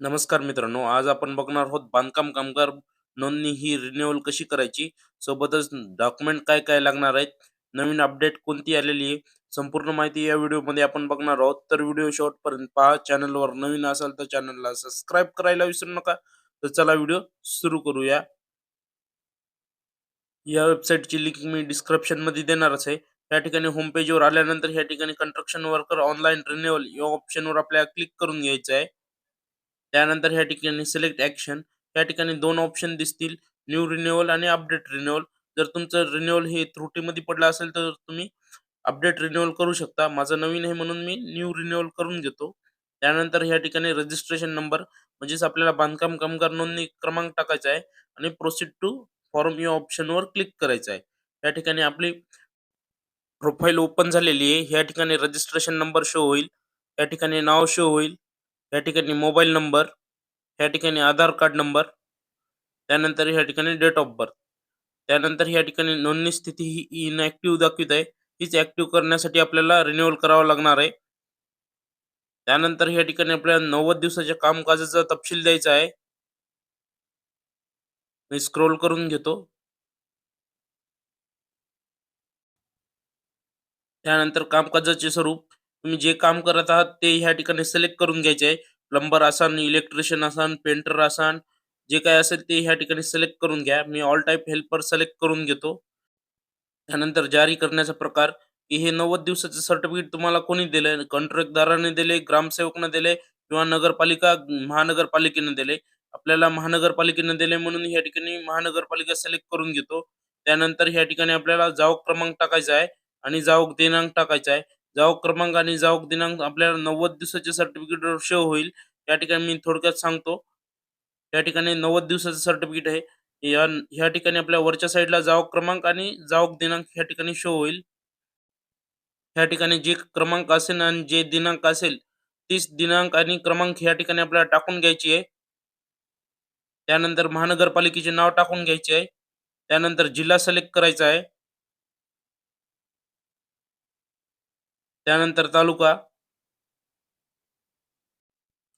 नमस्कार मित्रांनो आज आपण बघणार आहोत बांधकाम कामगार नोंदणी ही रिन्युअल कशी करायची? सोबतच डॉक्युमेंट काय काय लागणार आहेत? नवीन अपडेट कोणती आलेली आहे? संपूर्ण माहिती या व्हिडिओमध्ये आपण बघणार आहोत. तर व्हिडिओ शेवटपर्यंत पहा. चॅनलवर नवीन असाल तर चॅनलला सबस्क्राईब करायला विसरू नका. तर चला व्हिडिओ सुरू करूया. या वेबसाईटची लिंक मी डिस्क्रिप्शनमध्ये देणारच आहे. या ठिकाणी होम पेजवर आल्यानंतर या ठिकाणी कंस्ट्रक्शन वर्कर ऑनलाईन रिन्युअल या ऑप्शनवर आपल्याला क्लिक करून घ्यायचं आहे. त्यानंतर ह्या ठिकाणी सिलेक्ट ॲक्शन या ठिकाणी दोन ऑप्शन दिसतील. न्यू रिन्युअल आणि अपडेट रिन्युअल जर तुमचं रिन्युअल हे त्रुटीमध्ये पडलं असेल तर तुम्ही अपडेट रिन्युअल करू शकता. माझं नवीन आहे म्हणून मी न्यू रिन्युअल करून घेतो. त्यानंतर ह्या ठिकाणी रजिस्ट्रेशन नंबर म्हणजेच आपल्याला बांधकाम कामगार नोंदणी क्रमांक टाकायचा आहे आणि प्रोसीड टू फॉर्म या ऑप्शनवर क्लिक करायचं आहे. या ठिकाणी आपली प्रोफाईल ओपन झालेली आहे. या ठिकाणी रजिस्ट्रेशन नंबर शो होईल. या ठिकाणी नाव शो होईल. या ठिकाणी मोबाईल नंबर या ठिकाणी आधार कार्ड नंबर त्यानंतर या ठिकाणी डेट ऑफ बर्थ त्यानंतर या ठिकाणी नोंदणी स्थिती ही इनॅक्टिव्ह दाखवित आहे. हीच ऍक्टिव्ह करण्यासाठी आपल्याला रिन्युअल करावं लागणार आहे. त्यानंतर या ठिकाणी आपल्याला नव्वद दिवसाच्या कामकाजाचा तपशील द्यायचा आहे. मी स्क्रोल करून घेतो. त्यानंतर कामकाजाचे स्वरूप तुम्ही जे काम करत आहात ते ह्या ठिकाणी सिलेक्ट करून घ्यायचे आहे. प्लंबर असान इलेक्ट्रिशियन असान पेंटर असान जे काय असेल ते ह्या ठिकाणी सिलेक्ट करून घ्या. मी ऑल टाईप हेल्पर सिलेक्ट करून घेतो. त्यानंतर जारी करण्याचा प्रकार की हे नव्वद दिवसाचं सर्टिफिकेट तुम्हाला कोणी दिले कॉन्ट्रॅक्टदाराने दिले ग्रामसेवकने दिले किंवा नगरपालिका महानगरपालिकेने दिले. आपल्याला महानगरपालिकेने दिले म्हणून या ठिकाणी महानगरपालिका सिलेक्ट करून घेतो. त्यानंतर ह्या ठिकाणी आपल्याला जावक क्रमांक टाकायचा आहे आणि जावक दिनांक टाकायचा आहे. जावक क्रमांक आणि जावक दिनांक आपल्याला नव्वद दिवसाचे सर्टिफिकेट शो होईल. या ठिकाणी मी थोडक्यात सांगतो. या ठिकाणी नव्वद दिवसाचं सर्टिफिकेट आहे. या ह्या ठिकाणी आपल्या वरच्या साईडला जावक क्रमांक आणि जावक दिनांक ह्या ठिकाणी शो होईल. ह्या ठिकाणी जे क्रमांक असेल आणि जे दिनांक असेल तीच दिनांक आणि क्रमांक ह्या ठिकाणी आपल्याला टाकून घ्यायची आहे. त्यानंतर महानगरपालिकेचे नाव टाकून घ्यायचे आहे. त्यानंतर जिल्हा सिलेक्ट करायचा आहे. त्यानंतर तालुका.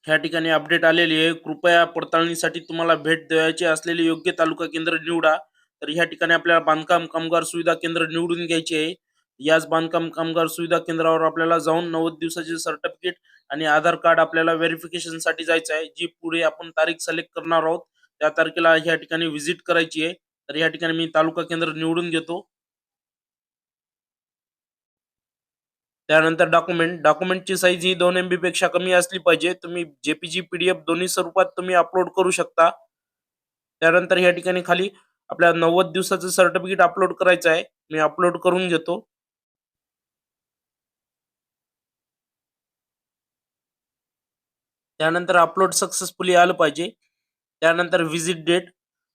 ह्या ठिकाणी अपडेट आलेली आहे. कृपया पडताळणीसाठी तुम्हाला भेट द्यायची असलेले योग्य तालुका केंद्र निवडा. तर ह्या ठिकाणी आपल्याला बांधकाम कामगार सुविधा केंद्र निवडून घ्यायचे आहे. याच बांधकाम कामगार सुविधा केंद्रावर आपल्याला जाऊन नव्वद दिवसाचे सर्टिफिकेट आणि आधार कार्ड आपल्याला व्हेरिफिकेशनसाठी जायचं आहे. जी पुढे आपण तारीख सिलेक्ट करणार आहोत त्या तारखेला ह्या ठिकाणी व्हिजिट करायची आहे. तर या ठिकाणी मी तालुका केंद्र निवडून घेतो. त्यानंतर डॉक्युमेंट डॉक्युमेंटची साईज ही दोन एमपेक्षा कमी असली पाहिजे. तुम्ही जेपीजी पीडीएफ दोन्ही स्वरूपात तुम्ही अपलोड करू शकता. त्यानंतर या ठिकाणी खाली आपल्या नव्वद दिवसाचं सर्टिफिकेट अपलोड करायचं आहे. मी अपलोड करून घेतो. त्यानंतर अपलोड सक्सेसफुली आलं पाहिजे. त्यानंतर व्हिजिट डेट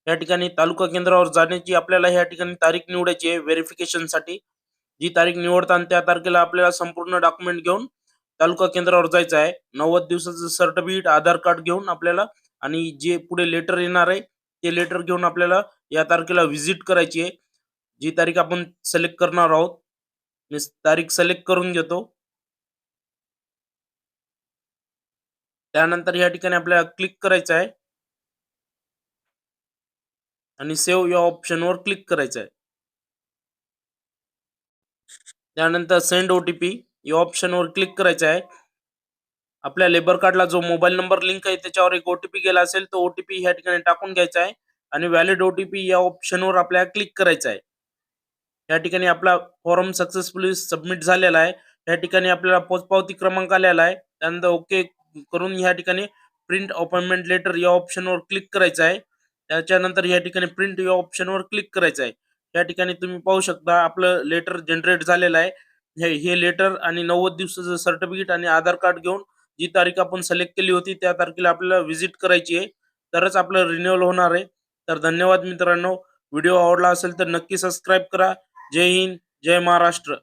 या ठिकाणी तालुका केंद्रावर जाण्याची आपल्याला या ठिकाणी तारीख निवडायची आहे. व्हेरिफिकेशनसाठी. जी तारीख निवडताना त्या तारखेला आपल्याला संपूर्ण डॉक्युमेंट घेऊन तालुका केंद्रावर जायचं आहे. नव्वद दिवसाचं सर्टिफिकेट आधार कार्ड घेऊन आपल्याला आणि जे पुढे लेटर येणार आहे ते लेटर घेऊन आपल्याला या तारखेला व्हिजिट करायची आहे. जी तारीख आपण सिलेक्ट करणार आहोत मी तारीख सिलेक्ट करून घेतो. त्यानंतर या ठिकाणी आपल्याला क्लिक करायचं आहे. आणि सेव्ह या ऑप्शनवर क्लिक करायचं आहे. त्यानंतर सेंड ओटीपी या ऑप्शनवर क्लिक करायचं आहे. आपल्या लेबर कार्डला जो मोबाईल नंबर लिंक आहे त्याच्यावर एक ओटीपी गेला असेल तो ओटीपी ह्या ठिकाणी टाकून घ्यायचा आहे. आणि व्हॅलिड ओटीपी या ऑप्शनवर आपल्याला क्लिक करायचं आहे. या ठिकाणी आपला फॉर्म सक्सेसफुली सबमिट झालेला आहे. या ठिकाणी आपल्याला पोचपावती क्रमांक आलेला आहे. त्यानंतर ओके करून या ठिकाणी प्रिंट अपॉइंटमेंट लेटर या ऑप्शनवर क्लिक करायचं आहे. त्याच्यानंतर या ठिकाणी प्रिंट या ऑप्शनवर क्लिक करायचं आहे. या ठिकाणी तुम्ही पाहू शकता आपलं लेटर जनरेट झालेलं आहे. हे हे लेटर आणि नव्वद दिवसाचं सर्टिफिकेट आणि आधार कार्ड घेऊन जी तारीख आपण सिलेक्ट केली होती त्या तारखेला आपल्याला व्हिजिट करायची आहे. तरच आपलं रिन्युअल होणार आहे. तर धन्यवाद मित्रांनो. व्हिडिओ आवडला असेल तर नक्की सबस्क्राईब करा. जय हिंद जय महाराष्ट्र.